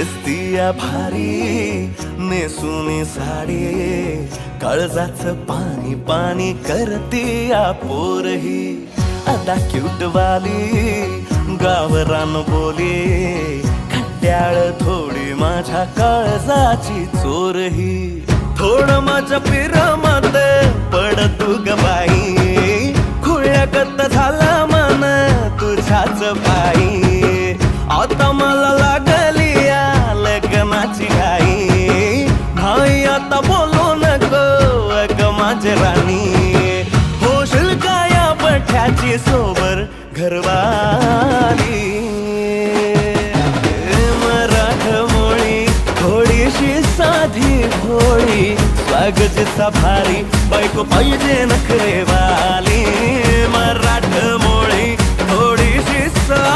दिसतीया भारी नेसुनी साडी काळजाच पाणी पाणी करतीया पोरही. आता क्यूट वाली गावरान बोली खट्याळ थोडी माझ्या काळजाची चोरही. थोड माझ्या पिरामात पड ग बाई खुळ्याकत झाला मन तुझ्याच बाई. आता मला लाग त्याची सोबर घरवाली. मराठमोळी थोडीशी साधी भोळी स्वागतचा भारी बायको पाहिजे नखरेवाली